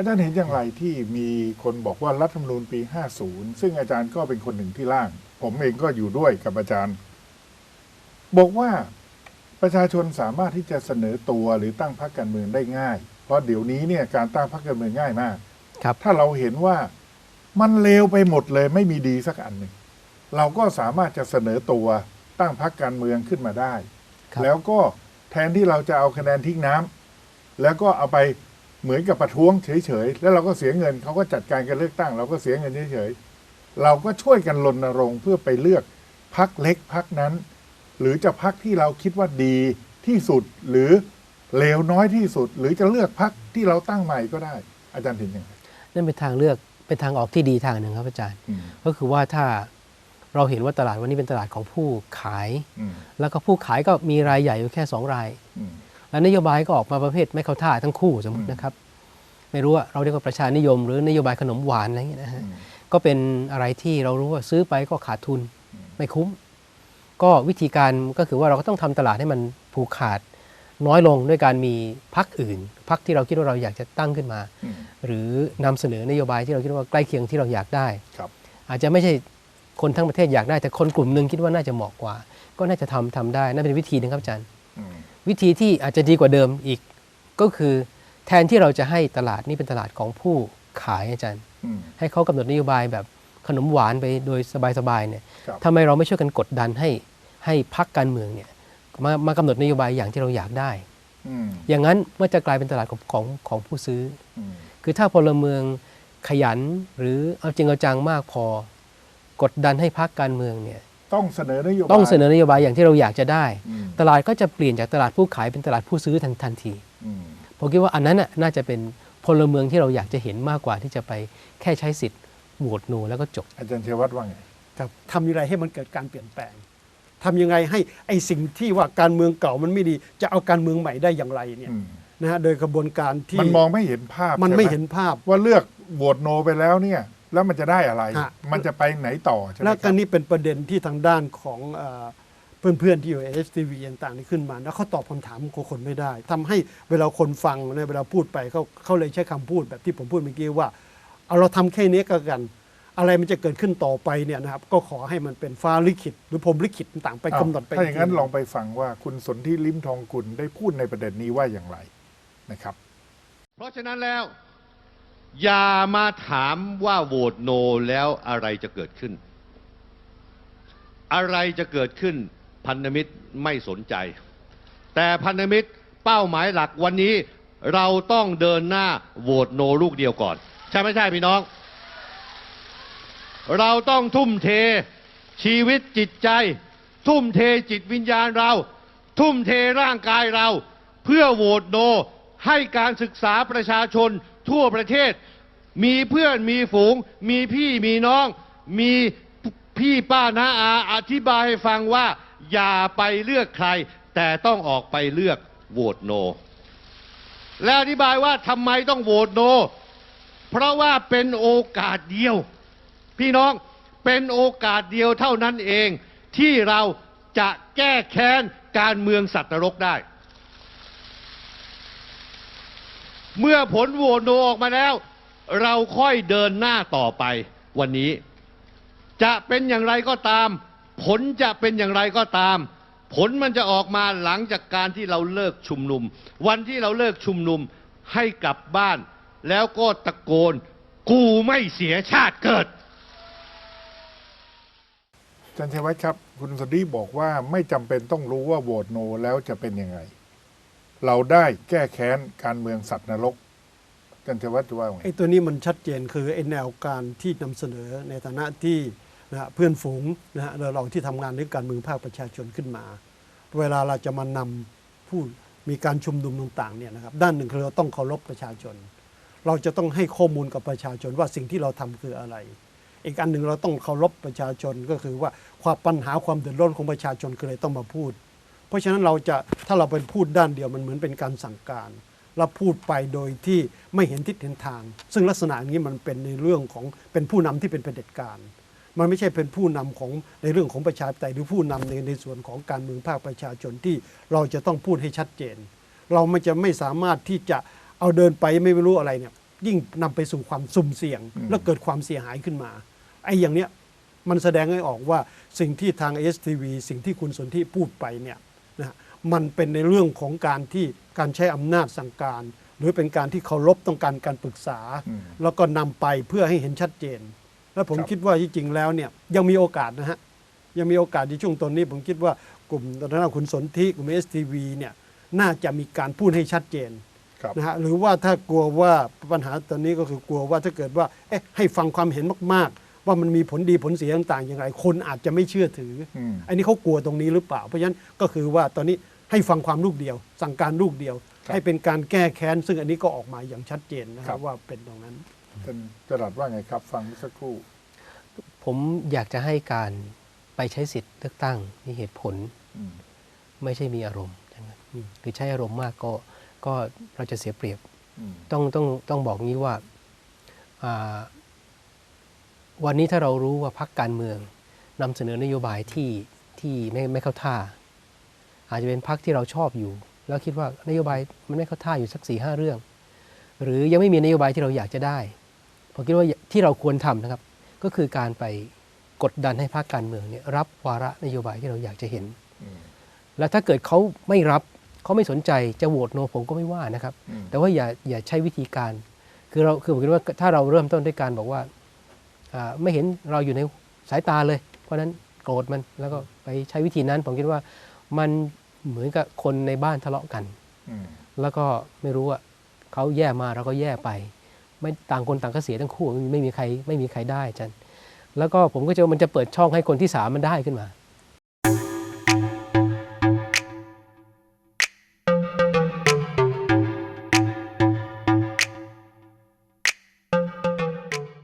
อาจารย์เห็นอย่างไรที่มีคนบอกว่ารัฐธรรมนูญปี 50 ซึ่งอาจารย์ก็เป็นคนหนึ่งที่ร่าง ผมเองก็อยู่ด้วยกับอาจารย์ บอกว่าประชาชนสามารถที่จะเสนอตัวหรือตั้งพรรคการเมืองได้ง่าย เพราะเดี๋ยวนี้เนี่ยการตั้งพรรคการเมืองง่ายมาก ครับ ถ้าเราเห็นว่ามันเลวไปหมดเลยไม่มีดีสักอันหนึ่งเราก็สามารถจะเสนอตัวตั้งพรรคการเมืองขึ้นมาได้ ครับ แล้วก็แทนที่เราจะเอาคะแนนทิ้งน้ำแล้วก็เอาไป เหมือนกับประท้วงเฉยๆ แล้วเราก็เสียเงินเขาก็จัดการการเลือกตั้ง เราก็เสียเงินเฉยๆ เราก็ช่วยกันรณรงค์เพื่อไปเลือกพรรคเล็กพรรคนั้น หรือจะพรรคที่เราคิดว่าดีที่สุดหรือเลวน้อยที่สุด หรือจะเลือกพรรคที่เราตั้งใหม่ก็ได้ อาจารย์เห็นยังไงนั่นเป็นทางเลือกเป็นทางออกที่ดีทางหนึ่งครับอาจารย์อืมก็คือว่าถ้าเราเห็นว่าตลาดวันนี้เป็นตลาดของผู้ขายอืมแล้วก็ผู้ขายก็มีรายใหญ่อยู่แค่สองรายอืมและ นโยบายก็ออกมาประเภทไม่เข้าท่าทั้งคู่สมมตินะครับ ไม่รู้ว่าเราเรียกว่าประชานิยม หรือนโยบายขนมหวานอะไรอย่างเงี้ยนะฮะอืมก็เป็นอะไรที่เรารู้ว่าซื้อไปก็ขาดทุนไม่คุ้ม ก็วิธีการก็คือว่าเราก็ต้องทำตลาดให้มันผูกขาดน้อยลงด้วยการมีพักอื่นพักที่เราคิดว่าเราอยากจะตั้งขึ้นมาอืมหรือนำเสนอนโยบายที่เราคิดว่าใกล้เคียงที่เราอยากได้ครับอาจจะไม่ใช่คนทั้งประเทศอยากได้แต่คนกลุ่มหนึ่งคิดว่าน่าจะเหมาะกว่า ก็น่าจะทำทำได้นั่นเป็นวิธีหนึงครับอาจารย์อืม วิธีที่อาจจะดีกว่าเดิมอีก ก็คือแทนที่เราจะให้ตลาดนี้เป็นตลาดของผู้ขายอาจารย์อืมให้เขากำหนดนโยบายแบบขนมหวานไปโดยสบายๆเนี่ยครับทำไมเราไม่ช่วยกันกดดันให้ให้พักการเมืองเนี่ยมามากำหนดนโยบายอย่างที่เราอยากได้อืมอย่างนั้นมันจะกลายเป็นตลาดของของของผู้ซื้ออืมคือถ้าพลเมืองขยันหรือเอาจริงเอาจังมากพอ กดดันให้พักการเมืองเนี่ย ต้องเสนอนโยบายต้องเสนอนโยบายอย่างที่เราอยากจะได้อืมตลาดก็จะเปลี่ยนจากตลาดผู้ขายเป็นตลาดผู้ซื้อทันทันทีอืมผมคิดว่าอันนั้นน่ะน่าจะเป็นพลเมืองที่เราอยากจะเห็นมากกว่าที่จะไปแค่ใช้สิทธิ์โหวตโนแล้วก็จบ อาจารย์เชยวัตรว่าไงครับทำยังไงให้มันเกิดการเปลี่ยนแปลงทำยังไงให้ไอ้สิ่งที่ว่าการเมืองเก่ามันไม่ดี จะเอาการเมืองใหม่ได้อย่างไรเนี่ยอืมนะฮะโดยกระบวนการที่มันมองไม่เห็นภาพ มันใช่ไม่ไหเห็นภาพว่าเลือกโหวตโนไปแล้วเนี่ย แล้วมันจะได้อะไร ฮะ มันจะไปไหนต่อใช่ไหมแล้วคก็รับนี่เป็นประเด็นที่ทางด้านของเอ่อเพื่อนๆ ที่อยู่เอสทีวีต่างๆนี่ขึ้นมา แล้วเขาตอบคำถามของคนไม่ได้ทำให้เวลาคนฟังเนี่ยเวลาพูดไปเขาเขาเลยใช้คำพูดแบบที่ผมพูดเมื่อกี้ว่าเอาเราทำแค่นี้ก็กัน อะไรมันจะเกิดขึ้นต่อไปเนี่ยนะครับ ก็ขอให้มันเป็นฟ้าลิขิต หรือผมลิขิตต่างๆไปอ้าวกำหนดไปถ้าอย่างนั้นกที ลองไปฟังว่าคุณสนธิลิ้มทองกุลได้พูดในประเด็นนี้ว่าอย่างไรนะครับ เพราะฉะนั้นแล้ว อย่ามาถามว่าโหวตโนแล้วอะไรจะเกิดขึ้น อะไรจะเกิดขึ้นพันธมิตรไม่สนใจ แต่พันธมิตรเป้าหมายหลักวันนี้เราต้องเดินหน้าโหวตโนลูกเดียวก่อน ใช่ไม่ใช่พี่น้อง เราต้องทุ่มเทชีวิตจิตใจ ทุ่มเทจิตวิญญาณเรา ทุ่มเทร่างกายเรา เพื่อโหวตโนให้การศึกษาประชาชน ทั่วประเทศ มีเพื่อนมีฝูง มีพี่มีน้อง มีพี่ป้าน้าอาอธิบายให้ฟังว่า อย่าไปเลือกใคร แต่ต้องออกไปเลือกโหวตโน และอธิบายว่าทำไมต้องโหวตโน เพราะว่าเป็นโอกาสเดียว พี่น้องเป็นโอกาสเดียวเท่านั้นเอง ที่เราจะแก้แค้นการเมืองสัตว์นรกได้ เมื่อผลโหวตโนออกมาแล้ว เราค่อยเดินหน้าต่อไป วันนี้ จะเป็นอย่างไรก็ตาม ผลจะเป็นอย่างไรก็ตาม ผลมันจะออกมาหลังจากการที่เราเลิกชุมนุม วันที่เราเลิกชุมนุมให้กลับบ้าน แล้วก็ตะโกน กูไม่เสียชาติเกิดจารย์เชยวัตรครับ คุณสนธิบอกว่าไม่จำเป็นต้องรู้ว่าโหวตโนแล้วจะเป็นยังไง เราได้แก้แค้นการเมืองสัตว์นรกอาจารย์เชยวัตจะว่าไงไอ้ตัวนี้มันชัดเจนคือไอ้แนวการที่นำเสนอในฐานะที่นะเพื่อนฝูงนะฮะเราที่ทำงานในการเมืองภาคประชาชนขึ้นมา เวลาเราจะมานำผู้มีการชุมนุมต่างๆเนี่ยนะครับด้านหนึ่งคือเราต้องเคารพประชาชน เราจะต้องให้ข้อมูลกับประชาชนว่าสิ่งที่เราทำคืออะไร อีกอันหนึ่งเราต้องเคารพประชาชนก็คือว่าความปัญหาความเดือดร้อนของประชาชนคืออะไรต้องมาพูด เพราะฉะนั้นเราจะถ้าเราเป็นพูดด้านเดียวมันเหมือนเป็นการสั่งการ เราพูดไปโดยที่ไม่เห็นทิศเห็นทาง ซึ่งลักษณะอย่างนี้มันเป็นในเรื่องของเป็นผู้นำที่เป็นเผด็จการ มันไม่ใช่เป็นผู้นำของในเรื่องของประชาธิปไตยหรือผู้นำในในส่วนของการเมืองภาคประชาชนที่เราจะต้องพูดให้ชัดเจน เราไม่จะไม่สามารถที่จะเอาเดินไปไม่รู้อะไรเนี่ยยิ่งนำไปสู่ความสุ่มเสี่ยงอืมและเกิดความเสียหายขึ้นมาไอ้อย่างเนี้ยมันแสดงให้ออกว่าสิ่งที่ทาง STV สิ่งที่คุณสนธิพูดไปเนี่ย นะฮะมันเป็นในเรื่องของการที่การใช้อำนาจสั่งการ หรือเป็นการที่เคารพต้องการการปรึกษาอืมแล้วก็นำไปเพื่อให้เห็นชัดเจน และผมครับคิดว่าที่จริงแล้วเนี่ยยังมีโอกาสนะฮะยังมีโอกาสในช่วงตอนนี้ ผมคิดว่ากลุ่มตอนนั้นคุณสนธิกลุ่ม STV เนี่ยน่าจะมีการพูดให้ชัดเจนครับนะฮะหรือว่าถ้ากลัวว่าปัญหาตอนนี้ก็คือกลัวว่าถ้าเกิดว่าเอ๊ะให้ฟังความเห็นมากๆ ว่ามันมีผลดีผลเสียต่างๆ อย่างไร คนอาจจะไม่เชื่อถืออมอันนี้เขากลัวตรงนี้หรือเปล่า เพราะฉะนั้นก็คือว่าตอนนี้ให้ฟังความลูกเดียว สั่งการลูกเดียวครับให้เป็นการแก้แค้น ซึ่งอันนี้ก็ออกมาอย่างชัดเจนนะคครัรับบว่าเป็นตรงนั้นท่านจรัสว่าไงครับฟังเมื่อสักครู่ ผมอยากจะให้การไปใช้สิทธิ์เลือกตั้งมีเหตุผลอืมไม่ใช่มีอารมณ์นะครับหรือใช้อารมณ์มากก็ก็เราจะเสียเปรียบอืมต้องต้องต้องบอกงี้ว่าอ่า วันนี้ถ้าเรารู้ว่าพักการเมืองนำเสนอนโยบายที่ที่ไม่ไม่เข้าท่า อาจจะเป็นพักที่เราชอบอยู่ แล้วคิดว่านโยบายมันไม่เข้าท่าอยู่สักสี่ห้าเรื่อง หรือยังไม่มีนโยบายที่เราอยากจะได้ผมคิดว่าที่เราควรทำนะครับ ก็คือการไปกดดันให้พรรคการเมืองเนี่ยรับวาระนโยบายที่เราอยากจะเห็น แล้วถ้าเกิดเขาไม่รับเขาไม่สนใจจะโหวตโนผมก็ไม่ว่านะครับ แต่ว่าอย่าอย่าใช้วิธีการ คือเราคือผมคิดว่าถ้าเราเริ่มต้นด้วยการบอกว่า ไม่เห็นเราอยู่ในสายตาเลย เพราะฉะนั้นโกรธมันแล้วก็ไปใช้วิธีนั้น ผมคิดว่ามันเหมือนกับคนในบ้านทะเลาะกันอืมแล้วก็ไม่รู้ว่าเขาแย่มาเราก็แย่ไป ไม่ต่างคนต่างก็เสียทั้งคู่ไม่มีไม่มีใครไม่มีใครได้อาจันแล้วก็ผมก็จะมันจะเปิดช่องให้คนที่สามมันได้ขึ้นมา